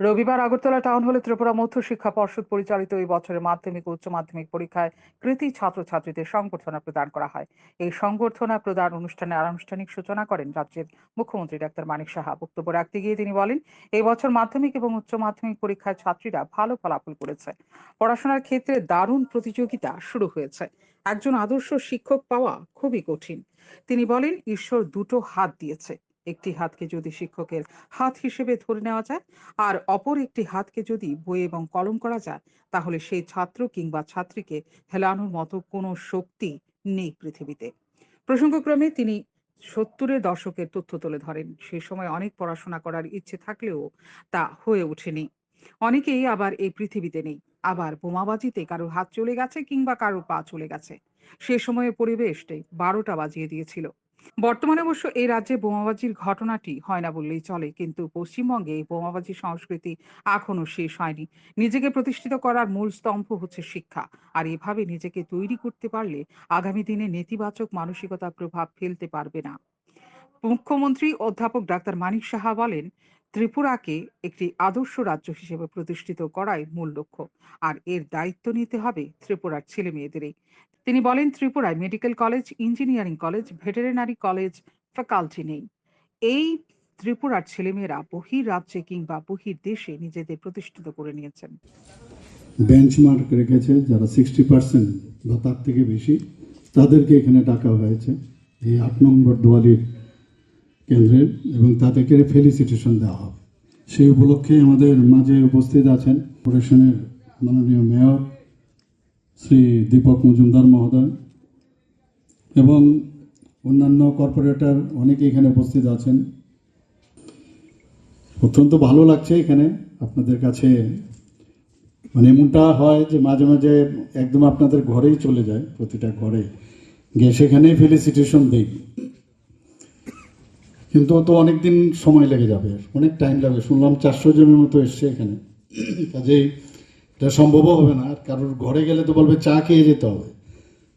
রবিবার আগরতলা টাউন হলে ত্রিপুরা মধ্য শিক্ষা পর্ষদ পরিচালিত এই বছরের মাধ্যমিক উচ্চ মাধ্যমিক পরীক্ষায় কৃতি ছাত্রছাত্রীদের সংবর্ধনা প্রদান করা হয়। এই সংবর্ধনা প্রদান অনুষ্ঠানে আনুষ্ঠানিক সূচনা করেন রাজ্যের মুখ্যমন্ত্রী ডাক্তার মানিক সাহা। বক্তব্য রাখতে গিয়ে তিনি বলেন, এই বছর মাধ্যমিক এবং উচ্চ মাধ্যমিক পরীক্ষায় ছাত্রীরা ভালো ফলাফল করেছে। পড়াশোনার ক্ষেত্রে দারুণ প্রতিযোগিতা শুরু হয়েছে। একজন আদর্শ শিক্ষক পাওয়া খুবই কঠিন। তিনি বলেন, ঈশ্বর দুটো হাত দিয়েছে। একটি হাতকে যদি শিক্ষকের হাত হিসেবে ধরে নেওয়া যায়, আর অপর একটি হাতকে যদি বই এবং কলম করা যায়, তাহলে সেই ছাত্র কিংবা ছাত্রীকে হেলানোর মতো কোনো শক্তি নেই পৃথিবীতে। প্রসঙ্গক্রমে তিনি সত্তরের দশকের তথ্য তুলে ধরেন। সেই সময় অনেক পড়াশোনা করার ইচ্ছে থাকলেও তা হয়ে ওঠেনি। অনেকেই আবার এই পৃথিবীতে নেই। আবার বোমাবাজিতে কারও হাত চলে গেছে কিংবা কারও পা চলে গেছে। সে সময়ে পরিবেশটাই বারোটা বাজিয়ে দিয়েছিল। বর্তমানে অবশ্য এই রাজ্যে বোমাবাজির ঘটনাটি হয় না বললেই চলে, কিন্তু পশ্চিমবঙ্গে এই বোমাবাজি সংস্কৃতি এখনও শেষ হয়নি। নিজেকে প্রতিষ্ঠিত করার মূল স্তম্ভ হচ্ছে শিক্ষা, আর এভাবে নিজেকে তৈরি করতে পারলে আগামী দিনে নেতিবাচক মানসিকতার প্রভাব ফেলতে পারবে না। মুখ্যমন্ত্রী অধ্যাপক ডাক্তার মানিক সাহা বলেন, ত্রিপুরাকে একটি আদর্শ রাজ্য হিসেবে প্রতিষ্ঠিত করাই মূল লক্ষ্য, আর এর দায়িত্ব নিতে হবে ত্রিপুরার ছেলে মেয়েদেরই তিনি বলেন, ত্রিপুরায় medical college engineering college veterinary college faculty নেই। এই ত্রিপুরার ছেলেমেয়েরা বহির রাজ্যে কিংবা বহির দেশে নিজেদের প্রতিষ্ঠিত করে নিয়েছেন। বেঞ্চমার্ক রেখেছে যারা সিক্সটি পার্সেন্ট বা তার থেকে বেশি, তাদেরকে এখানে ডাকা হয়েছে এই আট নম্বর দোয়ালির কেন্দ্রের এবং তাদেরকে ফেলিসিটেশন দেওয়া হবে। সেই উপলক্ষে আমাদের মাঝে উপস্থিত আছেন কর্পোরেশনের মাননীয় মেয়র শ্রী দীপক মজুমদার মহোদয় এবং অন্যান্য কর্পোরেটর অনেকে এখানে উপস্থিত আছেন। অত্যন্ত ভালো লাগছে এখানে আপনাদের কাছে। মানে এমনটা হয় যে মাঝে মাঝে একদম আপনাদের ঘরেই চলে যায়, প্রতিটা ঘরে। গিয়ে সেখানেই ফেলিসিটেশন দিই। কিন্তু তো অনেক দিন সময় লেগে যাবে, অনেক টাইম লাগবে। শুনলাম চারশো জনের মতো এসছে এখানে। কাজেই এটা সম্ভবও হবে না। আর কারোর ঘরে গেলে তো বলবে চা খেয়ে যেতে হবে।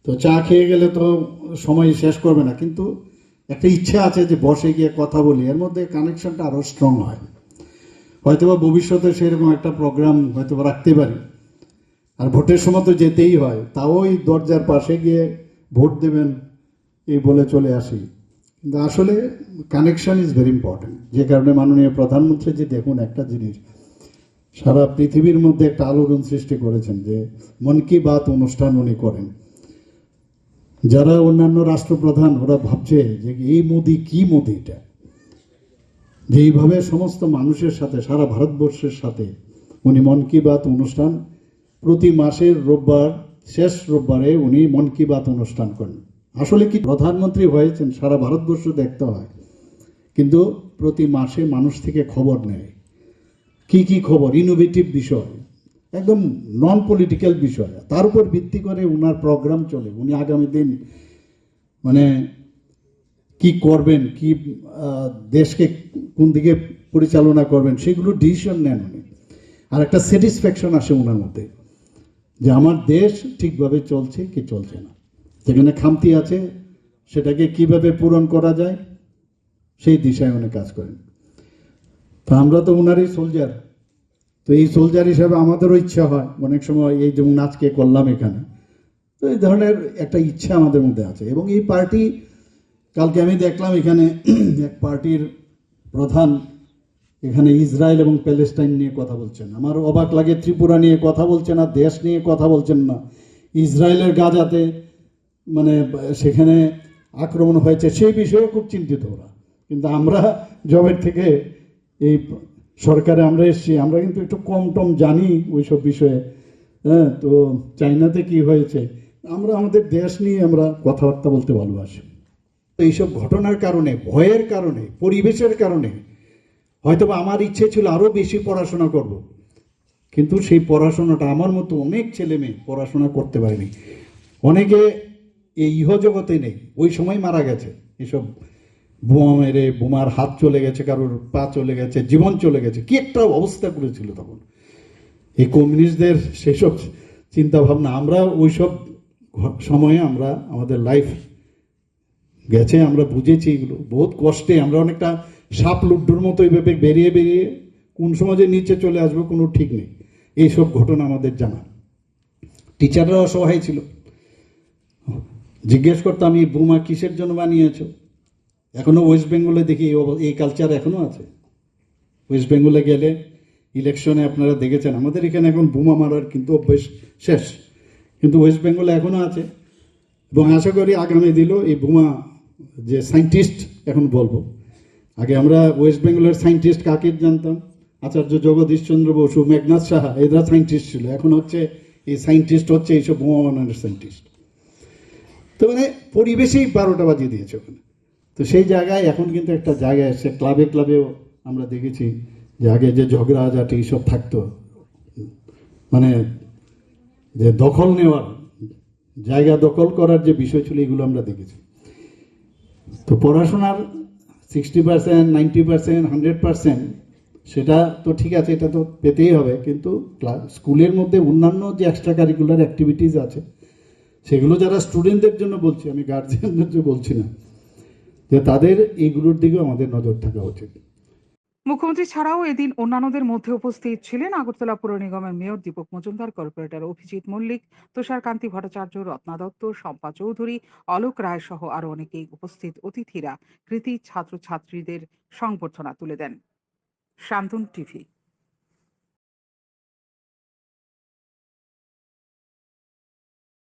তো চা খেয়ে গেলে তো সময় শেষ করবে না। কিন্তু একটা ইচ্ছা আছে যে বসে গিয়ে কথা বলি। এর মধ্যে কানেকশনটা আরও স্ট্রং হয়। হয়তোবা ভবিষ্যতে সেরকম একটা প্রোগ্রাম হয়তো বা রাখতে পারি। আর ভোটের সময় তো যেতেই হয়। তাও ওই দরজার পাশে গিয়ে ভোট দেবেন এই বলে চলে আসি। কিন্তু আসলে কানেকশন ইজ ভেরি ইম্পর্টেন্ট যে কারণে মাননীয় প্রধানমন্ত্রী যে দেখুন একটা জিনিস। সারা পৃথিবীর মধ্যে একটা আলোড়ন সৃষ্টি করেছেন যে মন কি বাত অনুষ্ঠান উনি করেন। যারা অন্যান্য রাষ্ট্রপ্রধান, ওরা ভাবছে যে এই মোদি কি মোদি এটা? যে এইভাবে সমস্ত মানুষের সাথে, সারা ভারতবর্ষের সাথে উনি মন কি বাত অনুষ্ঠান প্রতি মাসের রোববার, শেষ রোববারে উনি মন কি বাত অনুষ্ঠান করেন। আসলে কি প্রধানমন্ত্রী হয়েছেন, সারা ভারতবর্ষ দেখতে হয়। কিন্তু প্রতি মাসে মানুষ থেকে খবর নেয়। কি কি খবর? ইনোভেটিভ বিষয়, একদম নন পলিটিক্যাল বিষয়। তার উপর ভিত্তি করে উনার প্রোগ্রাম চলে। উনি আগামী দিন মানে কি করবেন, কি দেশকে কোন দিকে পরিচালনা করবেন, সেগুলো ডিসিশন নেন উনি। আর একটা স্যাটিসফ্যাকশন আসে ওনার মধ্যে, যে আমার দেশ ঠিকভাবে চলছে কি চলছে না। যেখানে খামতি আছে, সেটাকে কীভাবে পূরণ করা যায়, সেই দিশায় উনি কাজ করেন। তো আমরা তো ওনারই সোলজার তো এই সোলজার হিসাবে আমাদেরও ইচ্ছা হয়। অনেক সময় এই যেমন আজকে করলাম এখানে। তো এই ধরনের একটা ইচ্ছা আমাদের মধ্যে আছে। এবং এই পার্টি, কালকে আমি দেখলাম এখানে এক পার্টির প্রধান এখানে ইসরায়েল এবং প্যালেস্টাইন নিয়ে কথা বলছেন। আমার অবাক লাগে, ত্রিপুরা নিয়ে কথা বলছেন না দেশ নিয়ে কথা বলছেন না। ইসরায়েলের গাজাতে মানে সেখানে আক্রমণ হয়েছে, সেই বিষয়ে খুব চিন্তিত ওরা। কিন্তু আমরা জবের থেকে এই সরকারে আমরা এসেছি, আমরা কিন্তু একটু কম টম জানি ওইসব বিষয়ে। হ্যাঁ তো চাইনাতে কি হয়েছে? আমরা, আমাদের দেশ নিয়ে আমরা কথাবার্তা বলতে ভালোবাসি। তো এইসব ঘটনার কারণে, ভয়ের কারণে, পরিবেশের কারণে, হয়তোবা আমার ইচ্ছে ছিল আরও বেশি পড়াশোনা করব। কিন্তু সেই পড়াশোনাটা আমার মতো অনেক ছেলে মেয়ে পড়াশোনা করতে পারেনি। অনেকে এই ইহজগতে নেই, ওই সময় মারা গেছে এসব বোমা মেরে, বোমার হাত চলে গেছে, কারোর পা চলে গেছে, জীবন চলে গেছে, কি একটা অবস্থা করেছিল তখন। এই কমিউনিস্টদের সেসব চিন্তা ভাবনা আমরা ওইসব সময়ে আমরা, আমাদের লাইফ গেছে, আমরা বুঝেছি এগুলো। বহুত কষ্টে, আমরা অনেকটা সাপ লুড্ডুর মতো এইভাবে বেরিয়ে বেরিয়ে কোন সমাজে নিচে চলে আসবে, কোনো ঠিক নেই। এইসব ঘটনা আমাদের জানা। টিচাররা অসহায় ছিল। জিজ্ঞেস করতাম এই বোমা কিসের জন্য বানিয়েছো? এখনও ওয়েস্ট বেঙ্গলে দেখি এই কালচার এখনও আছে। ওয়েস্ট বেঙ্গলে গেলে ইলেকশনে আপনারা দেখেছেন, আমাদের এখানে এখন বোমা মারার কিন্তু অভ্যেস শেষ। কিন্তু ওয়েস্ট বেঙ্গলে এখনও আছে। এবং আশা করি আগামী দিনও এই বোমা যে সায়েন্টিস্ট এখন বলব, আগে আমরা ওয়েস্ট বেঙ্গলের সায়েন্টিস্ট কাকে জানতাম? আচার্য জগদীশ চন্দ্র বসু, মেঘনাথ সাহা, এরা সায়েন্টিস্ট ছিল। এখন হচ্ছে এই সায়েন্টিস্ট হচ্ছে এইসব বোমা বানানোর সায়েন্টিস্ট তো মানে পরিবেশেই বারোটা বাজিয়ে দিয়েছে ওখানে। তো সেই জায়গায় এখন কিন্তু একটা জায়গায় এসে ক্লাবে ক্লাবেও আমরা দেখেছি যে আগে যে ঝগড়া ঝাঁটি এইসব থাকতো মানে যে দখল নেওয়ার, জায়গা দখল করার যে বিষয় ছিল এগুলো আমরা দেখেছি। তো পড়াশোনার sixty percent ninety percent hundred percent সেটা তো ঠিক আছে, এটা তো পেতেই হবে, কিন্তু স্কুলের মধ্যে অন্যান্য যে এক্সট্রা কারিকুলার অ্যাক্টিভিটিস আছে, সেগুলো যারা স্টুডেন্টদের জন্য বলছি, আমি গার্জিয়ানদের জন্য বলছি না যে তাদের এইগুলোর দিকেও আমাদের নজর থাকা উচিত। মুখ্যমন্ত্রী ছাড়াও এদিন অন্যান্যদের মধ্যে উপস্থিত ছিলেন আগরতলা পুর নিগমের মেয়র দীপক মজুমদার, কর্পোরেটর অভিজিৎ মল্লিক তুষার কান্তি ভট্টাচার্য, রত্না দত্ত, শম্পা চৌধুরী অলোক রায় সহ আরও অনেকেই উপস্থিত অতিথিরা কৃতি ছাত্রছাত্রীদের সংবর্ধনা তুলে দেন। শান্তন টিভি।